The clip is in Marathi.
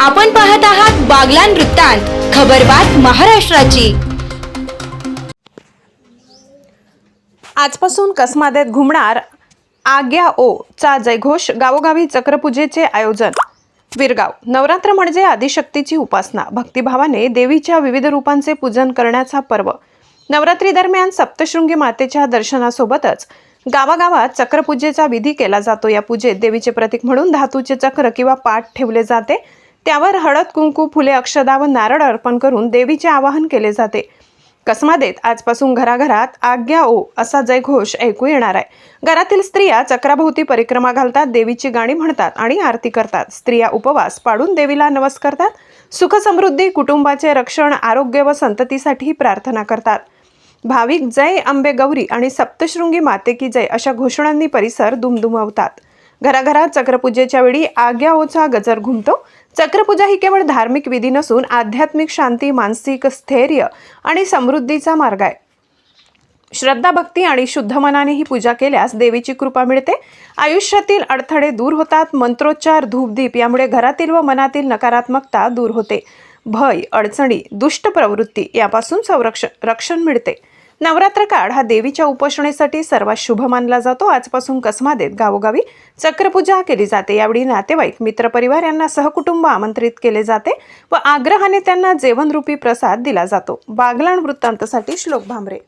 आपण पाहत आहात बागलान वृत्तांत खबरबात महाराष्ट्राची. आजपासून कसमादेत घुमणार आग्या ओ चा जयघोष गावोगावी चक्रपूजेचे आयोजन. विरगाव नवरात्र म्हणजे आदिशक्तीची उपासना. भक्तिभावाने देवीच्या विविध रूपांचे पूजन करण्याचा पर्व. नवरात्री दरम्यान सप्तशृंगी मातेच्या दर्शनासोबतच गावागावात चक्रपूजेचा विधी केला जातो. या पूजेत देवीचे प्रतीक म्हणून धातूचे चक्र किंवा पाठ ठेवले जाते. त्यावर हळद कुंकू फुले अक्षदा व नारळ अर्पण करून देवीचे आवाहन केले जाते. कस्मादेत आजपासून घराघरात आज्ञा ओ असा जयघोष ऐकू येणार आहे. घरातील स्त्रिया चक्राभोवती परिक्रमा घालतात देवीची गाणी म्हणतात आणि आरती करतात. स्त्रिया उपवास पाडून देवीला नवस करतात सुखसमृद्धी कुटुंबाचे रक्षण आरोग्य व संततीसाठी प्रार्थना करतात. भाविक जय अंबे गौरी आणि सप्तशृंगी माते की जय अशा घोषणांनी परिसर दुमदुमवतात. घराघरात चक्रपूजेच्या वेळी आग्या ओचा गजर घुमतो. चक्रपूजा ही केवळ धार्मिक विधी नसून आध्यात्मिक शांती मानसिक स्थैर्य आणि समृद्धीचा मार्ग आहे. श्रद्धा भक्ती आणि शुद्ध मनाने ही पूजा केल्यास देवीची कृपा मिळते. आयुष्यातील अडथळे दूर होतात. मंत्रोच्चार धूपदीप यामुळे घरातील व मनातील नकारात्मकता दूर होते. भय अडचणी दुष्ट प्रवृत्ती यापासून संरक्षण रक्षण मिळते. नवरात्र काळ हा देवीच्या उपोषणेसाठी सर्वात शुभ मानला जातो. आजपासून कसमादेत गावोगावी चक्रपूजा केली जाते. यावेळी नातेवाईक मित्रपरिवार यांना सहकुटुंब आमंत्रित केले जाते व आग्रहाने त्यांना जेवणरूपी प्रसाद दिला जातो. बागलाण वृत्तांतसाठी श्लोक भांबरे